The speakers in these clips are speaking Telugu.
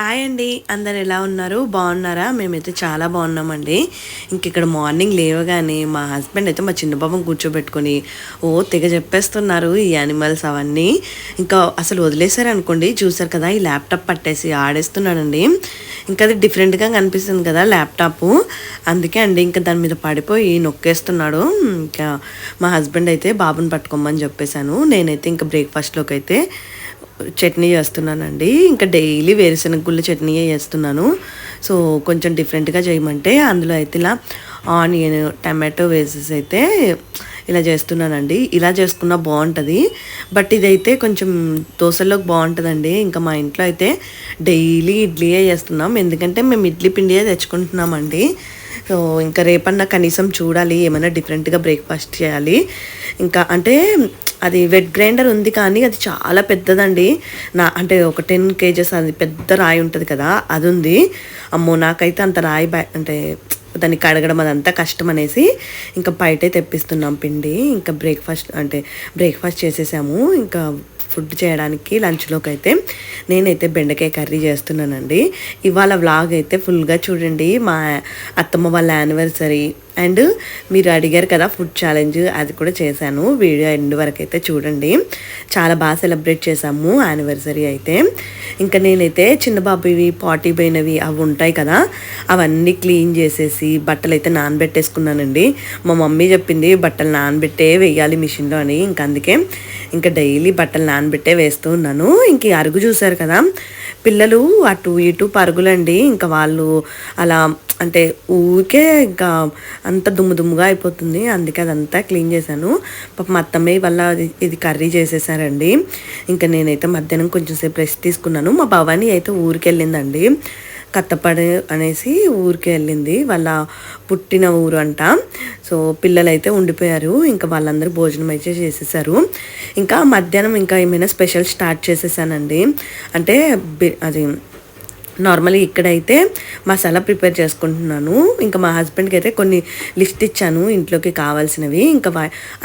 హాయ్ అండి. అందరు ఎలా ఉన్నారు? బాగున్నారా? మేమైతే చాలా బాగున్నామండి. ఇంక ఇక్కడ మార్నింగ్ లేవగానే మా హస్బెండ్ అయితే మా చిన్న బాబుని కూర్చోబెట్టుకొని ఓ తెగ చెప్పేస్తున్నారు ఈ యానిమల్స్ అవన్నీ. ఇంకా అసలు వదిలేశారు అనుకోండి చూసారు కదా ఈ ల్యాప్టాప్ పట్టేసి ఆడేస్తున్నాడండి. ఇంకా అది డిఫరెంట్గా కనిపిస్తుంది కదా ల్యాప్టాప్. అందుకే అండి ఇంకా దాని మీద పడిపోయి నొక్కేస్తున్నాడు. ఇంకా మా హస్బెండ్ అయితే బాబుని పట్టుకోమని చెప్పేశాను. నేనైతే ఇంకా బ్రేక్ఫాస్ట్లోకి అయితే చట్నీ చేస్తున్నానండి. ఇంకా డైలీ వేరుశనగ గుళ్ళ చట్నీయే చేస్తున్నాను. సో కొంచెం డిఫరెంట్గా చేయమంటే అందులో అయితే ఇలా ఆనియన్ టమాటో వేసేసి అయితే ఇలా చేస్తున్నానండి. ఇలా చేసుకున్నా బాగుంటుంది. బట్ ఇదైతే కొంచెం దోశల్లోకి బాగుంటుందండి. ఇంకా మా ఇంట్లో అయితే డైలీ ఇడ్లీయే చేస్తున్నాం. ఎందుకంటే మేము ఇడ్లీ పిండియే తెచ్చుకుంటున్నామండి. సో ఇంకా రేపన్నా కనీసం చూడాలి. ఏమైనా డిఫరెంట్గా బ్రేక్ఫాస్ట్ చేయాలి. ఇంకా అంటే అది వెట్ గ్రైండర్ ఉంది కానీ అది చాలా పెద్దదండి. నా అంటే ఒక టెన్ కేజెస్ అది పెద్ద రాయి ఉంటుంది కదా అది ఉంది అమ్మో నాకైతే అంత రాయి అంటే దాన్ని కడగడం అదంతా కష్టం అనేసి ఇంకా బయటే తెప్పిస్తున్నాం పిండి. ఇంకా బ్రేక్ఫాస్ట్ అంటే బ్రేక్ఫాస్ట్ చేసేసాము. ఇంకా ఫుడ్ చేయడానికి లంచ్లోకి అయితే నేనైతే బెండకాయ కర్రీ చేస్తున్నానండి. ఇవాళ వ్లాగ్ అయితే ఫుల్గా చూడండి. మా అత్తమ్మ వాళ్ళ యానివర్సరీ అండ్ మీరు అడిగారు కదా ఫుడ్ ఛాలెంజ్ అది కూడా చేశాను. వీడియో ఎండ్ వరకు అయితే చూడండి. చాలా బాగా సెలబ్రేట్ చేశాము యానివర్సరీ అయితే. ఇంకా నేనైతే చిన్న బాబువి పాటీ పోయినవి అవి ఉంటాయి కదా అవన్నీ క్లీన్ చేసేసి బట్టలు అయితే నానబెట్టేసుకున్నానండి. మా మమ్మీ చెప్పింది బట్టలు నానబెట్టే వేయాలి మిషన్లో అని. ఇంకా అందుకే ఇంకా డైలీ బట్టలు నానబెట్టే వేస్తూ ఉన్నాను. ఇంక అరుగు చూశారు కదా పిల్లలు అటు ఇటు పరుగులండి. ఇంకా వాళ్ళు అలా అంటే ఊరికే ఇంకా అంత దుమ్ము దుమ్ముగా అయిపోతుంది. అందుకే అదంతా క్లీన్ చేశాను. పాప మా అత్తమ్మయ్య వల్ల ఇది కర్రీ చేసేసారండి. ఇంకా నేనైతే మధ్యాహ్నం కొంచెం సేపు రెస్ట్ తీసుకున్నాను. మా భవాని అయితే ఊరికి వెళ్ళిందండి కత్తపడి అనేసి ఊరికి వెళ్ళింది. వాళ్ళ పుట్టిన ఊరు అంట. సో పిల్లలు అయితే ఉండిపోయారు. ఇంకా వాళ్ళందరూ భోజనం అయితే చేసేసారు. ఇంకా మధ్యాహ్నం ఇంకా ఏమైనా స్పెషల్ స్టార్ట్ చేసేసానండి. అంటే అది నార్మల్గా ఇక్కడైతే మసాలా ప్రిపేర్ చేసుకుంటున్నాను. ఇంకా మా హస్బెండ్కి అయితే కొన్ని లిస్ట్ ఇచ్చాను ఇంట్లోకి కావాల్సినవి. ఇంకా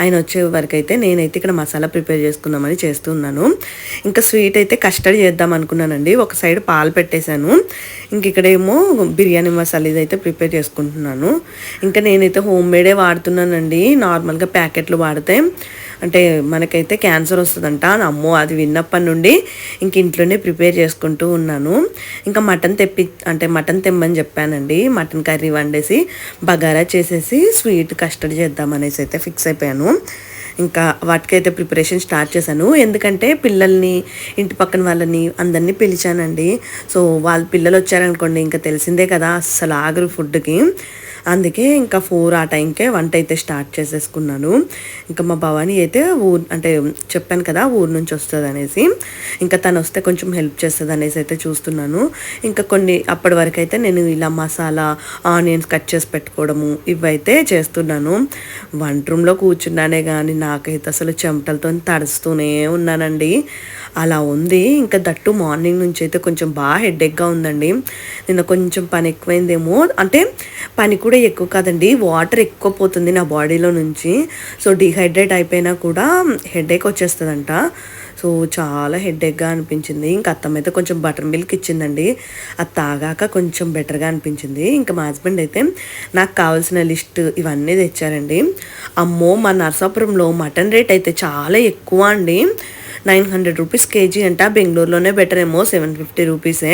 ఆయన వచ్చే వరకు అయితే నేనైతే ఇక్కడ మసాలా ప్రిపేర్ చేసుకుందామని చేస్తున్నాను ఇంకా స్వీట్ అయితే కస్టర్డ్ చేద్దాం అనుకున్నానండి. ఒక సైడ్ పాలు పెట్టేశాను. ఇంక ఇక్కడేమో బిర్యానీ మసాలా ఇదైతే ప్రిపేర్ చేసుకుంటున్నాను. ఇంకా నేనైతే హోమ్ మేడే వాడుతున్నానండి. నార్మల్గా ప్యాకెట్లు వాడితే అంటే మనకైతే క్యాన్సర్ వస్తుందంట అమ్మో అది విన్నప్పటి నుండి ఇంక ఇంట్లోనే ప్రిపేర్ చేసుకుంటూ ఉన్నాను. ఇంకా మటన్ తెప్పి అంటే మటన్ తెమ్మని చెప్పానండి. మటన్ కర్రీ వండేసి బగారా చేసేసి స్వీట్ కస్టర్డ్ చేద్దామనేసి అయితే ఫిక్స్ అయిపోయాను. ఇంకా వాటికైతే ప్రిపరేషన్ స్టార్ట్ చేశాను. ఎందుకంటే పిల్లల్ని ఇంటి పక్కన వాళ్ళని అందరినీ పిలిచానండి. సో వాళ్ళ పిల్లలు వచ్చారనుకోండి ఇంకా తెలిసిందే కదా అస్సలు ఆగరు ఫుడ్కి. అందుకే ఇంకా ఫోర్ ఆ టైంకే వంట అయితే స్టార్ట్ చేసేసుకున్నాను. ఇంకా మా భవానీ అయితే ఊరు అంటే చెప్పాను కదా ఊరు నుంచి వస్తుంది అనేసి ఇంకా తను వస్తే కొంచెం హెల్ప్ చేస్తుంది అనేసి అయితే చూస్తున్నాను. ఇంకా కొన్ని అప్పటి వరకు అయితే నేను ఇలా మసాలా ఆనియన్స్ కట్ చేసి పెట్టుకోవడము ఇవైతే చేస్తున్నాను. వంట రూమ్లో కూర్చున్నానే కానీ నాకైతే అసలు చెమటలతో తడుస్తూనే ఉన్నానండి. అలా ఉంది. ఇంకా దట్టు మార్నింగ్ నుంచి అయితే కొంచెం బాగా హెడేక్గా ఉందండి. నిన్న కొంచెం పని ఎక్కువైందేమో. అంటే పని కూడా ఎక్కువ కాదండి. వాటర్ ఎక్కువ పోతుంది నా బాడీలో నుంచి. సో డిహైడ్రేట్ అయిపోయినా కూడా హెడేక్ వచ్చేస్తుందంట. సో చాలా హెడేక్గా అనిపించింది. ఇంకా అత్తమ్మ అయితే కొంచెం బటర్ మిల్క్ ఇచ్చిందండి. అది తాగాక కొంచెం బెటర్గా అనిపించింది. ఇంకా మా హస్బెండ్ అయితే నాకు కావాల్సిన లిస్ట్ ఇవన్నీ తెచ్చారండి. అమ్మో మా నర్సాపురంలో మటన్ రేట్ అయితే చాలా ఎక్కువ అండి. నైన్ హండ్రెడ్ రూపీస్ కేజీ అంట. బెంగళూరులోనే బెటర్ ఏమో సెవెన్ ఫిఫ్టీ రూపీసే.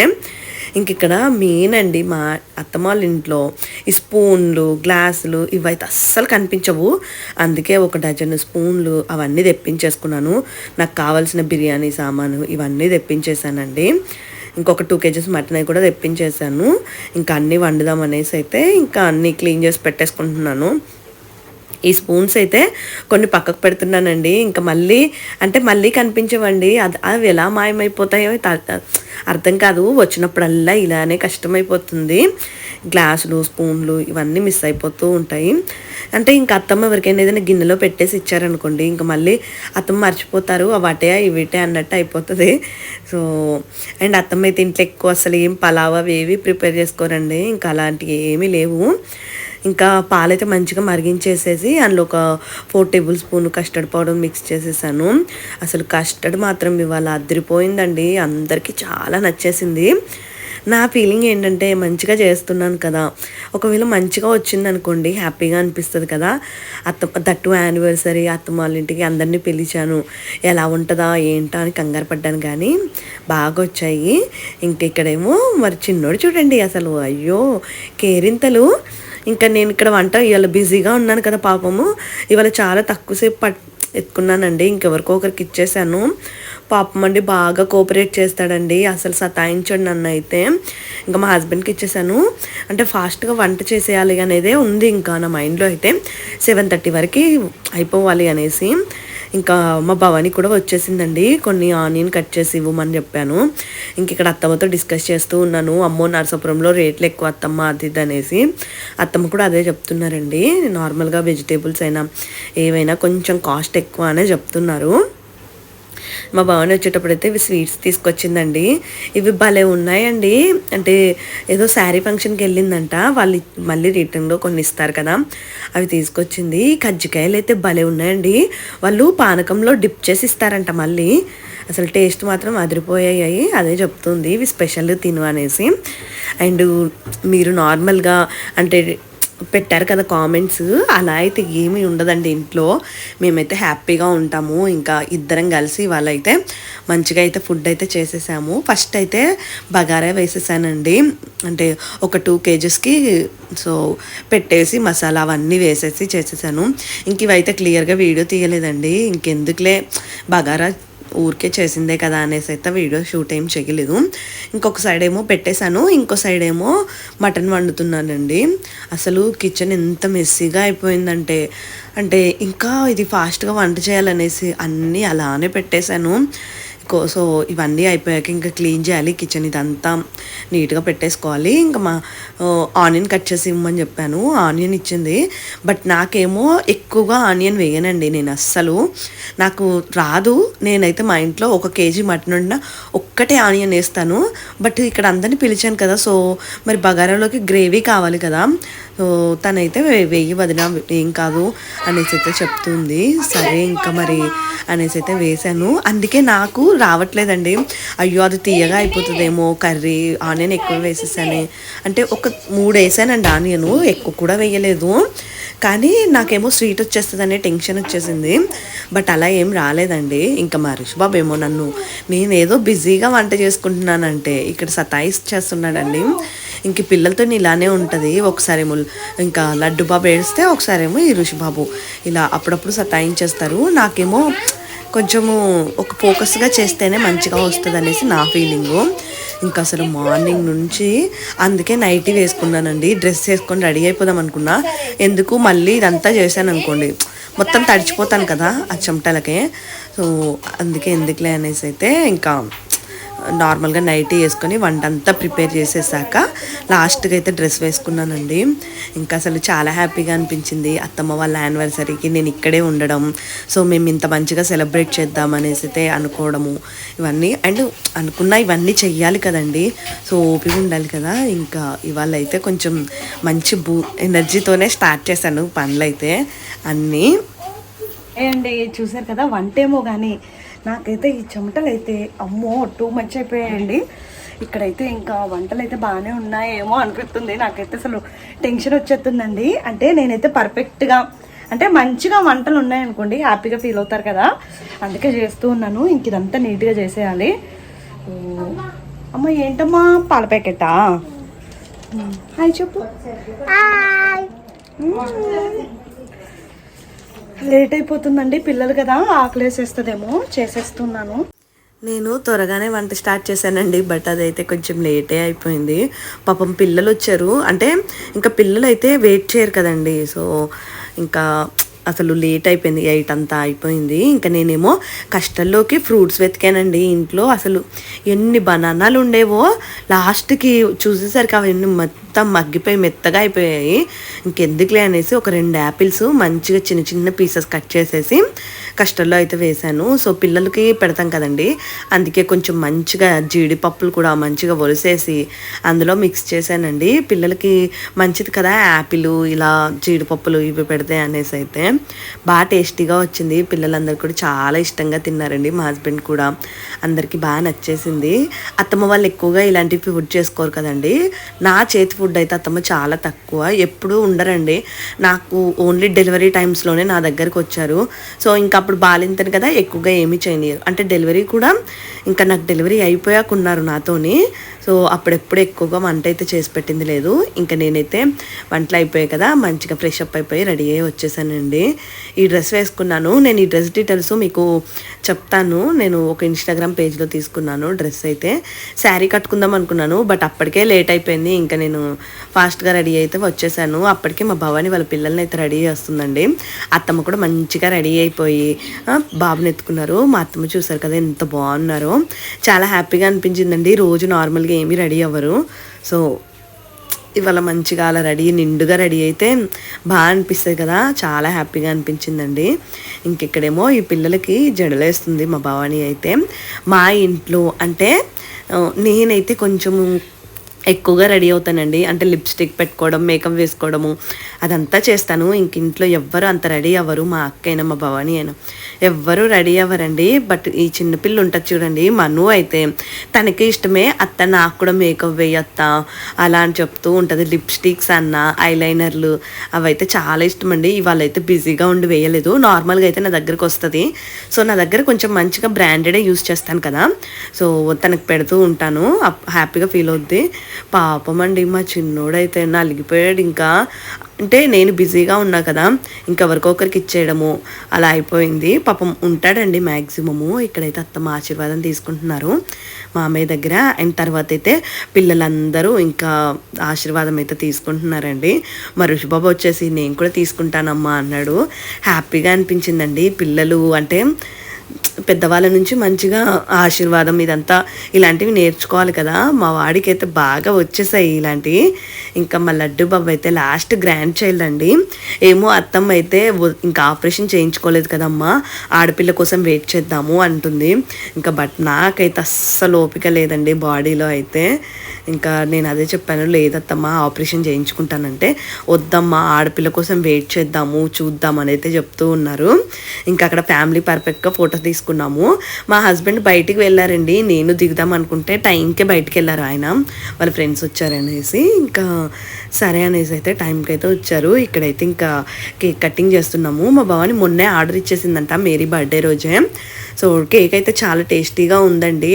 ఇంకిక్కడ మెయిన్ అండి మా అత్తమాల ఇంట్లో ఈ స్పూన్లు గ్లాసులు ఇవైతే అస్సలు కనిపించవు. అందుకే ఒక డజన్ స్పూన్లు అవన్నీ తెప్పించేసుకున్నాను. నాకు కావాల్సిన బిర్యానీ సామాను ఇవన్నీ తెప్పించేసానండి ఇంకొక టూ కేజెస్ మటన్ అవి కూడా తెప్పించేసాను ఇంకా అన్నీ వండుదాం అనేసి అయితే ఇంకా అన్నీ క్లీన్ చేసి పెట్టేసుకుంటున్నాను. ఈ స్పూన్స్ అయితే కొన్ని పక్కకు పెడుతున్నానండి. ఇంకా మళ్ళీ అంటే మళ్ళీ కనిపించవండి. అది అవి ఎలా మాయమైపోతాయో అర్థం కాదు. వచ్చినప్పుడల్లా ఇలానే కష్టమైపోతుంది. గ్లాసులు స్పూన్లు ఇవన్నీ మిస్ అయిపోతూ ఉంటాయి. అంటే ఇంకా అత్తమ్మ ఎవరికైనా ఏదైనా గిన్నెలో పెట్టేసి ఇచ్చారనుకోండి. ఇంకా మళ్ళీ అత్తమ్మ మర్చిపోతారు. అవాటే ఇవిటే అన్నట్టు అయిపోతుంది. సో అండ్ అత్తమ్మ అయితే ఇంట్లో ఎక్కువ అసలు ఏం పలావ్ అవి ఏవి ప్రిపేర్ చేసుకోరండి. ఇంకా అలాంటివి ఏమీ లేవు. ఇంకా పాలైతే మంచిగా మరిగించేసేసి అందులో ఒక four tablespoon custard powder mix చేసేసాను. అసలు కస్టర్డ్ మాత్రం ఇవాళ అదిరిపోయిందండి. అందరికీ చాలా నచ్చేసింది. నా ఫీలింగ్ ఏంటంటే మంచిగా చేస్తున్నాను కదా. ఒకవేళ మంచిగా వచ్చింది అనుకోండి హ్యాపీగా అనిపిస్తుంది కదా. అత్త దట్టు యానివర్సరీ అత్తమ్మ వాళ్ళ ఇంటికి అందరినీ పిలిచాను. ఎలా ఉంటుందా ఏంటా అని కంగారు పడ్డాను కానీ బాగా వచ్చాయి ఇంక ఇక్కడేమో మరి చిన్నోడు చూడండి అసలు. అయ్యో కేరింతలు. ఇంకా నేను ఇక్కడ వంట ఇవాళ బిజీగా ఉన్నాను కదా పాపము. ఇవాళ చాలా తక్కువసేపు పట్ ఎత్తుకున్నానండి. ఇంకెవరికో ఒకరికి ఇచ్చేసాను. పాపం అండి బాగా కోఆపరేట్ చేస్తాడండి. అసలు సతాయించండి నన్ను అయితే ఇంకా మా హస్బెండ్కి ఇచ్చేసాను. అంటే ఫాస్ట్గా వంట చేసేయాలి అనేదే ఉంది ఇంకా నా మైండ్లో అయితే. సెవెన్ థర్టీ వరకు అయిపోవాలి అనేసి. ఇంకా మా భవాని కూడా వచ్చేసిందండి. కొన్ని ఆనియన్ కట్ చేసి ఇవ్వమని చెప్పాను. ఇంక ఇక్కడ అత్తమ్మతో డిస్కస్ చేస్తూ ఉన్నాను. అమ్మో నరసాపురంలో రేట్లు ఎక్కువ అత్తమ్మ అది ఇది అనేసి. అత్తమ్మ కూడా అదే చెప్తున్నారండి. నార్మల్గా వెజిటేబుల్స్ అయినా ఏవైనా కొంచెం కాస్ట్ ఎక్కువ అనే చెప్తున్నారు. మా భవన్ వచ్చేటప్పుడు అయితే ఇవి స్వీట్స్ తీసుకొచ్చిందండి. ఇవి భలే ఉన్నాయండి. అంటే ఏదో శారీ ఫంక్షన్కి వెళ్ళిందంట. వాళ్ళు మళ్ళీ రిటర్న్లో కొన్ని ఇస్తారు కదా. అవి తీసుకొచ్చింది. కజ్జికాయలు అయితే భలే ఉన్నాయండి. వాళ్ళు పానకంలో డిప్ చేసి ఇస్తారంట మళ్ళీ. అసలు టేస్ట్ మాత్రం అదిరిపోయాయి. అదే చెప్తుంది. ఇవి స్పెషల్ తిను అనేసి. అండ్ మీరు నార్మల్గా అంటే పెట్టారు కదా కామెంట్స్ అలా అయితే ఏమీ ఉండదండి ఇంట్లో. మేమైతే హ్యాపీగా ఉంటాము. ఇంకా ఇద్దరం కలిసి వాళ్ళైతే మంచిగా అయితే ఫుడ్ అయితే చేసేసాము. ఫస్ట్ అయితే బగారా వేసేసానండి. అంటే ఒక టూ కేజెస్కి సో పెట్టేసి మసాలా అవన్నీ వేసేసి చేసేసాను. ఇంక ఇవైతే క్లియర్గా వీడియో తీయలేదండి. ఇంకెందుకులే బగారా ఊరికే చేసిందే కదా అనేసి అయితే వీడియో షూట్ ఏం చేయలేదు. ఇంకొక సైడ్ ఏమో పెట్టేశాను ఇంకో సైడ్ ఏమో మటన్ వండుతున్నానండి. అసలు కిచెన్ ఎంత మెస్సీగా అయిపోయిందంటే అంటే ఇంకా ఇది ఫాస్ట్గా వంట చేయాలనేసి అన్నీ అలానే పెట్టేశాను. సో ఇవన్నీ అయిపోయాక ఇంకా క్లీన్ చేయాలి. కిచెన్ ఇదంతా నీట్గా పెట్టేసుకోవాలి. ఇంకా మా ఆనియన్ కట్ చేసి ఇవ్వమని చెప్పాను. ఆనియన్ ఇచ్చింది. బట్ నాకేమో ఎక్కువగా ఆనియన్ వేయనండి నేను అస్సలు. నాకు రాదు. నేనైతే మా ఇంట్లో ఒక కేజీ మటన్ ఉండిన ఒక్కటే ఆనియన్ వేస్తాను. బట్ ఇక్కడ అందరిని పిలిచాను కదా సో మరి బగారాలోకి గ్రేవీ కావాలి కదా. తనైతే వెయ్యి వదిన ఏం కాదు అనేసి అయితే చెప్తుంది. సరే ఇంకా మరి అనేసి అయితే వేశాను. అందుకే నాకు రావట్లేదండి. అయ్యో అది తీయగా అయిపోతుందేమో కర్రీ. ఆనియన్ ఎక్కువ వేసేసాను. అంటే ఒక మూడు వేసానండి ఆనియన్. ఎక్కువ కూడా వేయలేదు. కానీ నాకేమో స్వీట్ వచ్చేస్తుంది అనే టెన్షన్ వచ్చేసింది. బట్ అలా ఏం రాలేదండి. ఇంకా మా బాబు ఏమో నన్ను నేనేదో బిజీగా వంట చేసుకుంటున్నానంటే ఇక్కడ సతాయిచ్చేస్తున్నాడండి. ఇంక పిల్లలతో ఇలానే ఉంటుంది. ఒకసారేమో ఇంకా లడ్డు బాబు ఏడిస్తే ఒకసారేమో ఈ ఋషిబాబు ఇలా అప్పుడప్పుడు సతాయించేస్తారు. నాకేమో కొంచెము ఒక ఫోకస్గా చేస్తేనే మంచిగా వస్తుంది అనేసి నా ఫీలింగు ఇంకా అసలు మార్నింగ్ నుంచి అందుకే నైటీ వేసుకున్నానండి. డ్రెస్ వేసుకొని రెడీ అయిపోదాం అనుకున్నా. ఎందుకు? మళ్ళీ ఇదంతా చేశాను అనుకోండి మొత్తం తడిచిపోతాను కదా ఆ చెమటలకే. సో అందుకే ఎందుకులే అనేసి అయితే ఇంకా నార్మల్గా నైట్ వేసుకొని వంట అంతా ప్రిపేర్ చేసేసాక లాస్ట్గా అయితే డ్రెస్ వేసుకున్నానండి. ఇంకా అసలు చాలా హ్యాపీగా అనిపించింది. అత్తమ్మ వాళ్ళ యానివర్సరీకి నేను ఇక్కడే ఉండడం సో మేము ఇంత మంచిగా సెలబ్రేట్ చేద్దాం అనేసి అయితే అనుకోవడము ఇవన్నీ అండ్ అనుకున్న ఇవన్నీ చెయ్యాలి కదండి. సో ఓపిక ఉండాలి కదా. ఇంకా ఇవాళ అయితే కొంచెం మంచి బూ ఎనర్జీతోనే స్టార్ట్ చేశాను పనులు అయితే అన్నీ. అండి చూసారు కదా వంటేమో కానీ నాకైతే ఈ చెమటలు అయితే అమ్మో టూ మచ్ అయిపోయాయండి. ఇక్కడైతే ఇంకా వంటలు అయితే బాగానే ఉన్నాయేమో అనిపిస్తుంది. నాకైతే అసలు టెన్షన్ వచ్చేస్తుందండి. అంటే నేనైతే పర్ఫెక్ట్గా అంటే మంచిగా వంటలు ఉన్నాయనుకోండి హ్యాపీగా ఫీల్ అవుతారు కదా. అందుకే చేస్తూ ఉన్నాను. ఇంక ఇదంతా నీట్గా చేసేయాలి. అమ్మ ఏంటమ్మా? పాల ప్యాకెటా? హాయ్ చెప్పు. లేట్ అయిపోతుందండి. పిల్లలు కదా ఆకలేసేస్తుందేమో. చేసేస్తున్నాను. నేను త్వరగానే వంట స్టార్ట్ చేశానండి బట్ అదైతే కొంచెం లేటే అయిపోయింది. పాపం పిల్లలు వచ్చారు అంటే ఇంకా పిల్లలు అయితే వెయిట్ చేయరు కదండి. సో ఇంకా అసలు లేట్ అయిపోయింది ఎయిట్ అంతా అయిపోయింది. ఇంకా నేనేమో కష్టంలోకి ఫ్రూట్స్ వెతికానండి ఇంట్లో. అసలు ఎన్ని బనానాలు ఉండేవో లాస్ట్కి చూసేసరికి అవన్నీ మొత్తం మొత్తం మగ్గిపోయి మెత్తగా అయిపోయాయి. ఇంకెందుకులే అనేసి ఒక రెండు యాపిల్స్ మంచిగా చిన్న చిన్న పీసెస్ కట్ చేసేసి కస్టర్డ్లో అయితే వేశాను. సో పిల్లలకి పెడతాం కదండి. అందుకే కొంచెం మంచిగా జీడిపప్పులు కూడా మంచిగా ఒలిసేసి అందులో మిక్స్ చేశానండి. పిల్లలకి మంచిది కదా యాపిల్ ఇలా జీడిపప్పులు ఇవి పెడితే అనేసి అయితే. బాగా టేస్టీగా వచ్చింది. పిల్లలందరూ కూడా చాలా ఇష్టంగా తిన్నారండి మా హస్బెండ్ కూడా. అందరికీ బాగా నచ్చేసింది. అత్తమ్మ వాళ్ళు ఎక్కువగా ఇలాంటివి ఫుడ్ చేసుకోరు కదండి. నా చేతి ఫుడ్ అయితే అత్తమ్మ చాలా తక్కువ. ఎప్పుడూ ఉండరండి. నాకు ఓన్లీ డెలివరీ టైమ్స్లోనే నా దగ్గరికి వచ్చారు. సో ఇంకా అప్పుడు బాలింతను కదా ఎక్కువగా ఏమీ చేయలేరు అంటే డెలివరీ కూడా ఇంకా నాకు డెలివరీ అయిపోయాక ఉన్నారు నాతోని. సో అప్పుడెప్పుడు ఎక్కువగా వంట అయితే చేసి పెట్టింది లేదు. ఇంకా నేనైతే వంటలు అయిపోయాయి కదా మంచిగా ఫ్రెష్ అప్ అయిపోయి రెడీ అయ్యి వచ్చేసానండి. ఈ డ్రెస్ వేసుకున్నాను. నేను ఈ డ్రెస్ డీటెయిల్స్ మీకు చెప్తాను. నేను ఒక ఇన్స్టాగ్రామ్ పేజ్లో తీసుకున్నాను డ్రెస్ అయితే. శారీ కట్టుకుందాం అనుకున్నాను బట్ అప్పటికే లేట్ అయిపోయింది. ఇంకా నేను ఫాస్ట్గా రెడీ అయితే వచ్చేసాను. అప్పటికే మా భవాని వాళ్ళ పిల్లల్ని అయితే రెడీ చేస్తుందండి. అత్తమ్మ కూడా మంచిగా రెడీ అయిపోయి బాబుని ఎత్తుకున్నారు. మా అత్తమ్మ చూసారు కదా ఎంత బాగున్నారో. చాలా హ్యాపీగా అనిపించిందండి. రోజు నార్మల్గా ఏమీ రెడీ అవ్వరు. సో ఇవాళ మంచిగా అలా రెడీ నిండుగా రెడీ అయితే బాగా అనిపిస్తుంది కదా. చాలా హ్యాపీగా అనిపించిందండి. ఇంకెక్కడేమో ఈ పిల్లలకి జడలేస్తుంది మా భవాని అయితే. మా ఇంట్లో అంటే నేనైతే కొంచెము ఎక్కువగా రెడీ అవుతానండి. అంటే లిప్స్టిక్ పెట్టుకోవడం మేకప్ వేసుకోవడము అదంతా చేస్తాను. ఇంక ఇంట్లో ఎవ్వరు అంత రెడీ అవ్వరు. మా అక్క మా భవాని అయినా. ఎవ్వరు రెడీ అవ్వరండి. బట్ ఈ చిన్నపిల్ల ఉంటుంది చూడండి మను అయితే తనకి ఇష్టమే. అత్త నాకు కూడా మేకప్ వేయత్త అలా అని చెప్తూ ఉంటుంది. లిప్స్టిక్స్ అన్న ఐలైనర్లు అవైతే చాలా ఇష్టం అండి ఇవాళ అయితే బిజీగా ఉండి వేయలేదు. నార్మల్గా అయితే నా దగ్గరకు వస్తుంది. సో నా దగ్గర కొంచెం మంచిగా బ్రాండెడే యూస్ చేస్తాను కదా. సో తనకు పెడుతూ ఉంటాను. అప్- హ్యాపీగా ఫీల్ అవుద్ది. పాపం అండి మా చిన్నోడైతే నలిగిపోయాడు ఇంకా. అంటే నేను బిజీగా ఉన్నా కదా ఇంకెవరికొకరికి ఇచ్చేయడము అలా అయిపోయింది. పాపం ఉంటాడండి మ్యాక్సిమము ఇక్కడైతే అత్తమ్మ ఆశీర్వాదం తీసుకుంటున్నారు. మామయ్య దగ్గర అండ్ తర్వాత అయితే పిల్లలందరూ ఇంకా ఆశీర్వాదం అయితే తీసుకుంటున్నారండి. మా ఋషిబాబు వచ్చేసి నేను కూడా తీసుకుంటానమ్మా అన్నాడు. హ్యాపీగా అనిపించిందండి. పిల్లలు అంటే పెద్దవాళ్ళ నుంచి మంచిగా ఆశీర్వాదం ఇదంతా ఇలాంటివి నేర్చుకోవాలి కదా. మా వాడికి అయితే బాగా వచ్చేసాయి ఇలాంటివి ఇంకా మా లడ్డు బాబు అయితే లాస్ట్ గ్రాండ్ చైల్డ్ అండి. ఏమో అత్తమ్మ అయితే ఇంకా ఆపరేషన్ చేయించుకోలేదు కదమ్మా. ఆడపిల్ల కోసం వెయిట్ చేద్దాము అంటుంది. ఇంకా బట్ నాకైతే అస్సలు ఓపిక లేదండి బాడీలో అయితే. ఇంకా నేను అదే చెప్పాను లేదత్తమ్మా ఆపరేషన్ చేయించుకుంటానంటే వద్దమ్మా ఆడపిల్ల కోసం వెయిట్ చేద్దాము చూద్దాం అని అయితే చెప్తూ ఉన్నారు. ఇంకా అక్కడ ఫ్యామిలీ పర్ఫెక్ట్గా ఫోటో తీసుకున్నాము. మా హస్బెండ్ బయటికి వెళ్ళారండి. నేను దిగుదాం అనుకుంటే టైంకే బయటికి వెళ్ళారు ఆయన. వాళ్ళ ఫ్రెండ్స్ వచ్చారనేసి ఇంకా సరే అనేసి అయితే టైంకి అయితే వచ్చారు. ఇక్కడైతే ఇంకా కేక్ కటింగ్ చేస్తున్నాము. మా భవాని మొన్నే ఆర్డర్ ఇచ్చేసిందంట మేరీ బర్త్డే రోజే. సో కేక్ అయితే చాలా టేస్టీగా ఉందండి.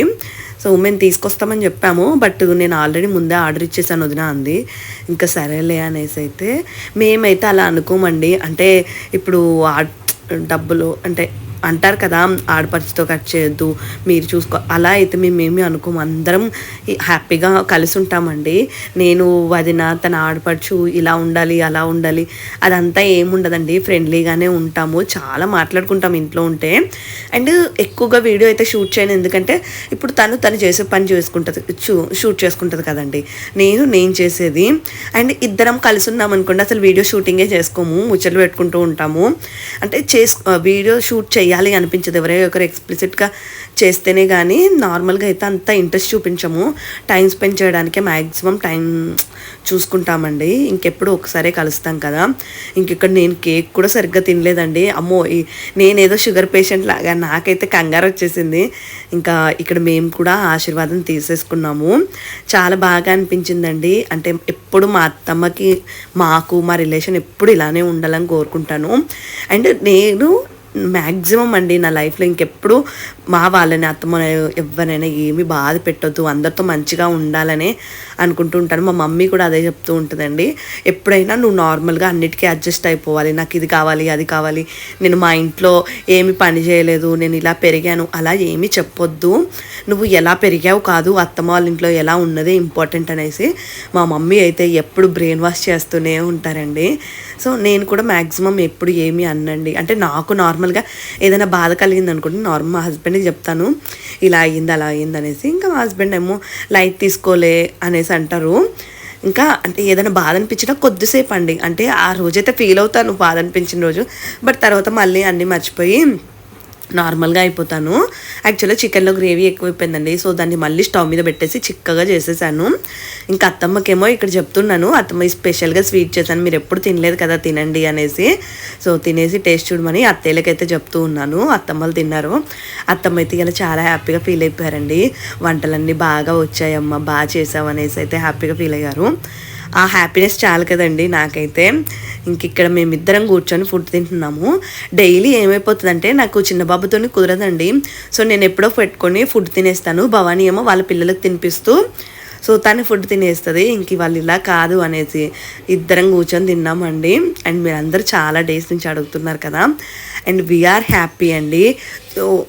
సో మేము తీసుకొస్తామని చెప్పాము. బట్ నేను ఆల్రెడీ ముందే ఆర్డర్ ఇచ్చేసాను వదిన అంది. ఇంకా సరేలే అనేసి అయితే మేమైతే అలా అనుకోమండి. అంటే ఇప్పుడు డబ్బులు అంటే అంటారు కదా ఆడపడుచుతో కట్ చేయొద్దు మీరు చూసుకో అలా అయితే మేము ఏమి అనుకోము. అందరం హ్యాపీగా కలిసి ఉంటామండి. నేను వదిన తన ఆడపడుచు ఇలా ఉండాలి అలా ఉండాలి అదంతా ఏముండదండి ఫ్రెండ్లీగానే ఉంటాము. చాలా మాట్లాడుకుంటాం ఇంట్లో ఉంటే. అండ్ ఎక్కువగా వీడియో అయితే షూట్ చేయను. ఎందుకంటే ఇప్పుడు తను తను చేసే పని చేసుకుంటుంది షూ షూట్ చేసుకుంటుంది కదండి. నేను నేను చేసేది. అండ్ ఇద్దరం కలిసి ఉన్నాం అనుకోండి అసలు వీడియో షూటింగే చేసుకోము. ముచ్చట్లు పెట్టుకుంటూ ఉంటాము. అంటే చేసు వీడియో షూట్ చేయాలి అనిపించదు. ఎవరో ఒకరు ఎక్స్ప్లిసిట్గా చేస్తేనే కానీ నార్మల్గా అయితే అంత ఇంట్రెస్ట్ చూపించము. టైం స్పెండ్ చేయడానికే మ్యాక్సిమం టైం చూసుకుంటామండి. ఇంకెప్పుడు ఒకసారే కలుస్తాం కదా. ఇంకెక్కడ నేను కేక్ కూడా సరిగ్గా తినలేదండి. అమ్మో నేనేదో షుగర్ పేషెంట్ లాగా నాకైతే కంగారు వచ్చేసింది. ఇంకా ఇక్కడ మేము కూడా ఆశీర్వాదం తీసేసుకున్నాము. చాలా బాగా అనిపించిందండి. అంటే ఎప్పుడు మా అత్తమ్మకి మాకు మా రిలేషన్ ఎప్పుడు ఇలానే ఉండాలని కోరుకుంటాను. అండ్ నేను మ్యాక్సిమం అండి నా లైఫ్లో ఇంకెప్పుడు మా వాళ్ళని అత్తమ్మ ఎవరైనా ఏమి బాధ పెట్టొద్దు. అందరితో మంచిగా ఉండాలనే అనుకుంటూ ఉంటాను. మా మమ్మీ కూడా అదే చెప్తూ ఉంటుందండి. ఎప్పుడైనా నువ్వు నార్మల్గా అన్నిటికీ అడ్జస్ట్ అయిపోవాలి. నాకు ఇది కావాలి అది కావాలి. నేను మా ఇంట్లో ఏమి పని చేయలేదు. నేను ఇలా పెరిగాను. అలా ఏమీ చెప్పొద్దు. నువ్వు ఎలా పెరిగావు కాదు అత్తమ్మ వాళ్ళ ఇంట్లో ఎలా ఉన్నదే ఇంపార్టెంట్ అనేసి మా మమ్మీ అయితే ఎప్పుడు బ్రెయిన్ వాష్ చేస్తూనే ఉంటారండి. సో నేను కూడా మ్యాక్సిమం ఎప్పుడు ఏమి అన్నండి. అంటే నాకు నార్మల్గా ఏదైనా బాధ కలిగింది అనుకోండి నార్మల్ మా హస్బెండ్కి చెప్తాను ఇలా అయ్యింది అలా అయ్యింది అనేసి. ఇంకా మా హస్బెండ్ ఏమో లైట్ తీసుకోలే అనేసి అంటారు. ఇంకా అంటే ఏదైనా బాధ అనిపించినా కొద్దిసేపు అండి. అంటే ఆ రోజైతే ఫీల్ అవుతాను బాధ అనిపించిన రోజు. బట్ తర్వాత మళ్ళీ అన్నీ మర్చిపోయి నార్మల్గా అయిపోతాను. యాక్చువల్గా చికెన్లో గ్రేవీ ఎక్కువైపోయిందండి. సో దాన్ని మళ్ళీ స్టవ్ మీద పెట్టేసి చిక్కగా చేసేసాను. ఇంకా అత్తమ్మకేమో ఇక్కడ చెప్తున్నాను అత్తమ్మ స్పెషల్గా స్వీట్ చేశాను. మీరు ఎప్పుడు తినలేదు కదా తినండి అనేసి. సో తినేసి టేస్ట్ చూడమని అత్తయ్యలకైతే చెప్తూ ఉన్నాను. అత్తమ్మలు తిన్నారు. అత్తమ్మ అయితే ఇలా చాలా హ్యాపీగా ఫీల్ అయిపోయారండి. వంటలన్నీ బాగా వచ్చాయమ్మ బాగా చేసావు అనేసి అయితే హ్యాపీగా ఫీల్ అయ్యారు. ఆ హ్యాపీనెస్ చాలు కదండి నాకైతే. ఇంక ఇక్కడ మేమిద్దరం కూర్చొని ఫుడ్ తింటున్నాము. డైలీ ఏమైపోతుందంటే నాకు చిన్న బాబుతోని కుదరదండి. సో నేను ఎప్పుడో పెట్టుకొని ఫుడ్ తినేస్తాను. భవానీ ఏమో వాళ్ళ పిల్లలకు తినిపిస్తూ సో తను ఫుడ్ తినేస్తుంది. ఇంక వాళ్ళు ఇలా కాదు అనేసి ఇద్దరం కూర్చొని తిన్నామండి. అండ్ మీరందరూ చాలా డేస్ నుంచి అడుగుతున్నారు కదా. అండ్ వీఆర్ హ్యాపీ అండి. సో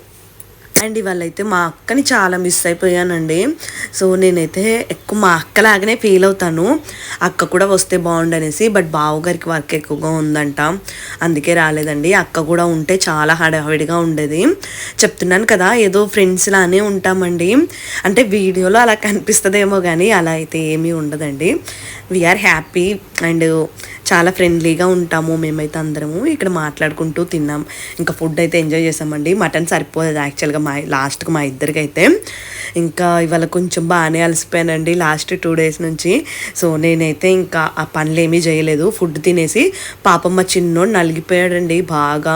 అండ్ ఇవాళైతే మా అక్కని చాలా మిస్ అయిపోయానండి. సో నేనైతే ఎక్కువ మా అక్కలాగానే ఫీల్ అవుతాను. అక్క కూడా వస్తే బాగుండనేసి బట్ బావగారికి వర్క్ ఎక్కువగా ఉందంట. అందుకే రాలేదండి. అక్క కూడా ఉంటే చాలా హడావిడిగా ఉండేది. చెప్తున్నాను కదా ఏదో ఫ్రెండ్స్ లానే ఉంటామండి. అంటే వీడియోలో అలా కనిపిస్తుందేమో కానీ అలా అయితే ఏమీ ఉండదండి. వీఆర్ హ్యాపీ అండ్ చాలా ఫ్రెండ్లీగా ఉంటాము. మేమైతే అందరము ఇక్కడ మాట్లాడుకుంటూ తిన్నాం. ఇంకా ఫుడ్ అయితే ఎంజాయ్ చేసామండి. మటన్ సరిపోలేదు యాక్చువల్గా మా లాస్ట్కి మా ఇద్దరికి అయితే ఇంకా ఇవాళ కొంచెం బాగానే అలసిపోయానండి లాస్ట్ టూ డేస్ నుంచి. సో నేనైతే ఇంకా ఆ పనులు ఏమీ చేయలేదు. ఫుడ్ తినేసి పాపం మా చిన్నోడు నలిగిపోయాడండి బాగా.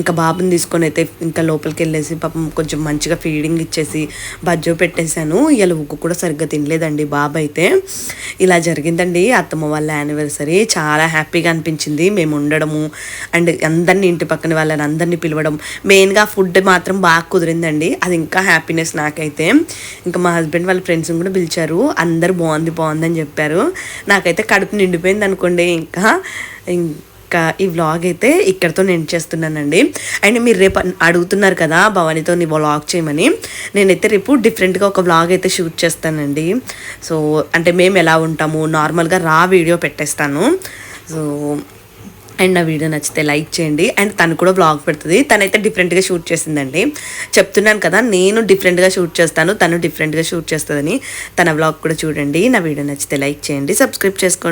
ఇంకా బాబుని తీసుకొని అయితే ఇంకా లోపలికి వెళ్ళేసి పాపం కొంచెం మంచిగా ఫీడింగ్ ఇచ్చేసి బజ్జో పెట్టేశాను. ఇలా ఉగ్గు కూడా సరిగ్గా తినలేదండి బాబు అయితే. ఇలా జరిగిందండి అత్తమ్మ వాళ్ళ యానివర్సరీ. చాలా హ్యాపీగా అనిపించింది. మేము ఉండడము అండ్ అందరినీ ఇంటి పక్కన వాళ్ళని అందరినీ పిలవడం. మెయిన్గా ఫుడ్ మాత్రం బాగా కుదిరింది. బాగుందండి అది ఇంకా హ్యాపీనెస్ నాకైతే. ఇంకా మా హస్బెండ్ వాళ్ళ ఫ్రెండ్స్ని కూడా పిలిచారు. అందరు బాగుంది బాగుంది అని చెప్పారు. నాకైతే కడుపు నిండిపోయింది అనుకోండి. ఇంకా ఇంకా ఈ వ్లాగ్ అయితే ఇక్కడతో నేను చేస్తున్నానండి. అండ్ మీరు రేపు అడుగుతున్నారు కదా భవానీతో నీ వ్లాగ్ చేయమని. నేనైతే రేపు డిఫరెంట్గా ఒక వ్లాగ్ అయితే షూట్ చేస్తానండి. సో అంటే మేము ఎలా ఉంటాము? నార్మల్గా రా వీడియో పెట్టేస్తాను. సో అండ్ నా వీడియో నచ్చితే లైక్ చేయండి. అండ్ తను కూడా బ్లాగ్ పెడుతుంది. తనైతే డిఫరెంట్గా షూట్ చేసిందండి. చెప్తున్నాను కదా నేను డిఫరెంట్గా షూట్ చేస్తాను తను డిఫరెంట్గా షూట్ చేస్తుందని తన బ్లాగ్ కూడా చూడండి. నా వీడియో నచ్చితే లైక్ చేయండి. సబ్స్క్రైబ్ చేసుకోండి.